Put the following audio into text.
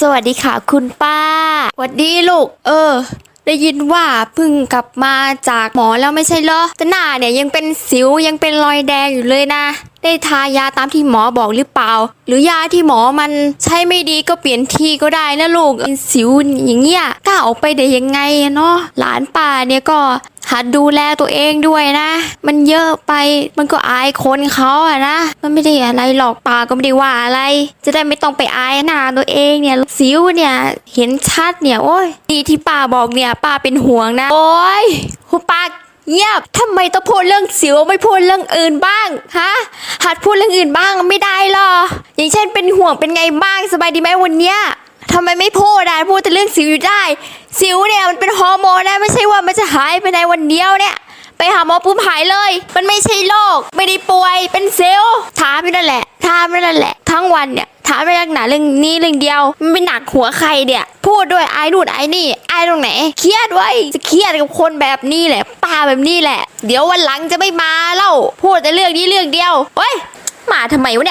สวัสดีค่ะคุณป้าสวัสดีลูก เออ ได้ยินว่าเพิ่งกลับมาจากหมอแล้วไม่ใช่เหรอแต่หน้าเนี่ยยังเป็นสิวยังเป็นรอยแดงอยู่เลยนะ ได้ทายาตามที่หมอบอกหรือเปล่า หรือยาที่หมอมันใช้ไม่ดีก็เปลี่ยนที่ก็ได้นะลูกเป็นสิวอย่างเงี้ยกล้าออกไปได้ยังไงเนาะหลานป้าเนี่ยก็หัดดูแลตัวเองด้วยนะ มันเยอะไป มันก็อายคนเขาอะนะ มันไม่ได้อะไรหรอกป้าก็ไม่ได้ว่าอะไร จะได้ไม่ต้องไปอายหน้าตัวเองเนี่ยสิวเนี่ย เห็นชัดเนี่ย โอ้ยดีที่ป้าบอกเนี่ย ป้าเป็นห่วงนะ โอ้ยคุณป้า เงียบทำไมต้องพูดเรื่องสิวไม่พูดเรื่องอื่นบ้างฮะหัดพูดเรื่องอื่นบ้างไม่ได้หรอ อย่างเช่นเป็นห่วงเป็นไงบ้างสบายดีไหมวันเนี้ยทำไมไม่พูดอะพูดแต่เรื่องสิวอยู่ได้ สิวเนี่ยมันเป็นฮอร์โมนนะไม่ใช่ว่ามันจะหายไปในวันเดียวเนี่ยไปหาหมอปุ๊บหายเลย มันไม่ใช่โรคไม่ได้ป่วยเป็นเซลล์ถามไปนั่นแหละถามไปนั่นแหละ ทั้งวันเนี่ยถามไปนักหนาเรื่องนี้เรื่องเดียว มันไม่หนักหัวใครเนี่ย พูดด้วยไอ้นู่นไอ้นี่ไอ้ตรงไหน เครียดไว้จะเครียดกับคนแบบนี้แหละป้าแบบนี้แหละ เดี๋ยววันหลังจะไม่มาเล่าพูดแต่เรื่องนี้เรื่องเดียวเฮ้ยมาทำไมวะเนี่ย